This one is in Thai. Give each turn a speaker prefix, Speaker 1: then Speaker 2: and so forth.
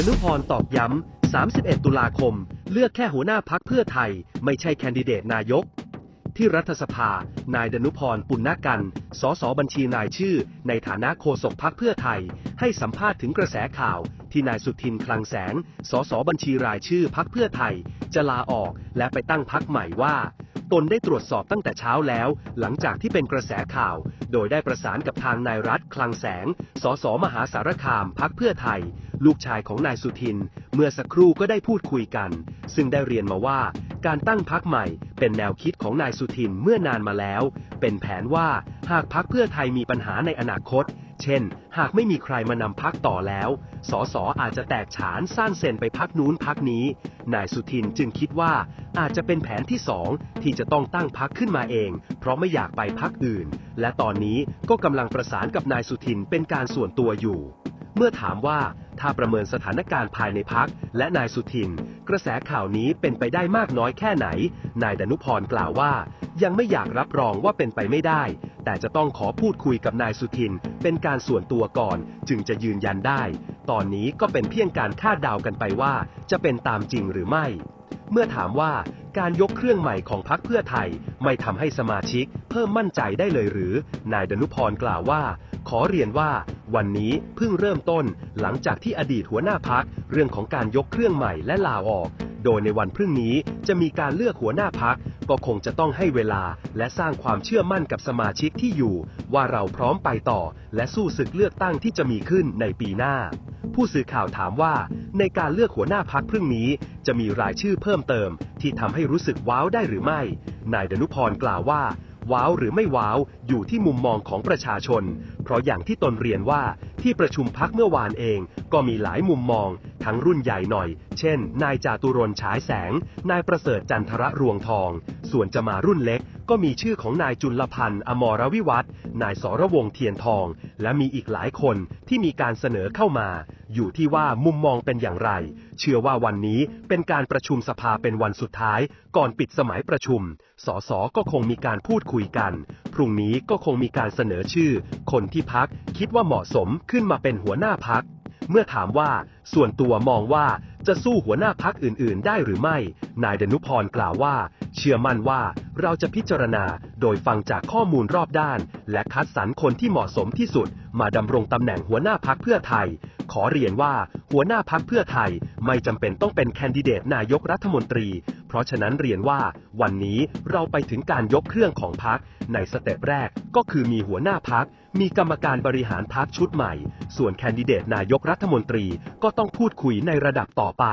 Speaker 1: ดนุพรตอกย้ำ 31 ตุลาคม เลือกแค่หัวหน้าพักเพื่อไทย ไม่ใช่แคนดิเดตนายก ที่รัฐสภา นายดนุพรปุณณกัน สสบัญชีรายชื่อ ในฐานะโฆษกพักเพื่อไทย ให้สัมภาษณ์ถึงกระแสข่าว ที่นายสุทินคลังแสง สสบัญชีรายชื่อพักเพื่อไทย จะลาออกและไปตั้งพักใหม่ว่า ตนได้ตรวจสอบตั้งแต่เช้าแล้ว หลังจากที่เป็นกระแสข่าว โดยได้ประสานกับทางนายรัฐคลังแสง สสมหาสารคามพักเพื่อไทย ลูกชายของนายสุทิน เมื่อสักครู่ก็ได้พูดคุยกัน ซึ่งได้เรียนมาว่า การตั้งพักใหม่ เป็นแนวคิดของนายสุทินเมื่อนานมาแล้ว เป็นแผนว่าหากพักเพื่อไทยมีปัญหาในอนาคต เช่น หากไม่มีใครมานำพักต่อแล้ว สสอาจจะแตกฉานสร้างเซนไปพักนู้นพักนี้ นายสุทินจึงคิดว่าอาจจะเป็นแผนที่สองที่จะต้องตั้งพักขึ้นมาเอง เพราะไม่อยากไปพักอื่น และตอนนี้ก็กำลังประสานกับนายสุทินเป็นการส่วนตัวอยู่ เมื่อถามว่าถ้าประเมินสถานการณ์ภายในพักและนายสุทิน กระแสข่าวนี้เป็นไปได้มากน้อยแค่ไหน นายดนุพรกล่าวว่า ยังไม่อยากรับรองว่าเป็นไปไม่ได้แต่จะต้องขอพูดคุยกับนายสุทิน เป็นการส่วนตัวก่อน จึงจะยืนยันได้ ตอนนี้ก็เป็นเพียงการคาดเดากันไปว่า จะเป็นตามจริงหรือไม่ เมื่อถามว่าการยกเครื่องใหม่ของพรรคเพื่อไทย ไม่ทำให้สมาชิก เพิ่มมั่นใจได้เลยหรือ นายดนุพรกล่าวว่า ขอเรียนว่า วันนี้เพิ่งเริ่มต้น หลังจากที่อดีตหัวหน้าพักเรื่องของการยกเครื่องใหม่และลาออก โดยในวันพรุ่งนี้จะมีการเลือกหัวหน้าพัก ก็คงจะต้องให้เวลาและสร้างความเชื่อมั่นกับสมาชิกที่อยู่ ว่าเราพร้อมไปต่อ และสู้ศึกเลือกตั้งที่จะมีขึ้นในปีหน้า ผู้สื่อข่าวถามว่า ในการเลือกหัวหน้าพักพรุ่งนี้ จะมีรายชื่อเพิ่มเติม ที่ทำให้รู้สึกว้าวได้หรือไม่ นายดนุพรกล่าวว่าว้าวหรือไม่ว้าวอยู่ที่มุมมองของประชาชน เพราะอย่างที่ตนเรียนว่าที่ประชุมพักเมื่อวานเอง ก็มีหลายมุมมอง ทั้งรุ่นใหญ่หน่อย เช่น นายจาตุรนฉายแสง นายประเสริฐจันทระรวงทอง ส่วนจะมารุ่นเล็ก ก็มีชื่อของนายจุลพันธ์อมรวิวัฒน์นายสรวงเทียนทอง และมีอีกหลายคนที่มีการเสนอเข้ามา อยู่ที่ว่ามุมมองเป็นอย่างไร เชื่อว่าวันนี้เป็นการประชุมสภาเป็นวันสุดท้าย ก่อนปิดสมัยประชุม สสก็คงมีการพูดคุยกัน พรุ่งนี้ก็คงมีการเสนอชื่อ คนที่พักคิดว่าเหมาะสมขึ้นมาเป็นหัวหน้าพัก เมื่อถามว่าส่วนตัวมองว่าจะสู้หัวหน้าพักอื่น ๆ ได้หรือไม่ นายดนุพรกล่าวว่า เชื่อมั่นว่าเราจะพิจารณาโดยฟังจากข้อมูลรอบด้าน และคัดสรรคนที่เหมาะสมที่สุด มาดำรงตำแหน่งหัวหน้าพักเพื่อไทย ขอเรียนว่า หัวหน้าพักเพื่อไทยไม่จำเป็นต้องเป็นแคนดิเดตนายกรัฐมนตรี เพราะฉะนั้นเรียนว่า วันนี้เราไปถึงการยกเครื่องของพัก ในสเต็ปแรกก็คือมีหัวหน้าพัก มีกรรมการบริหารพักชุดใหม่ ส่วนแคนดิเดตนายกรัฐมนตรีก็ต้องพูดคุยในระดับต่อไป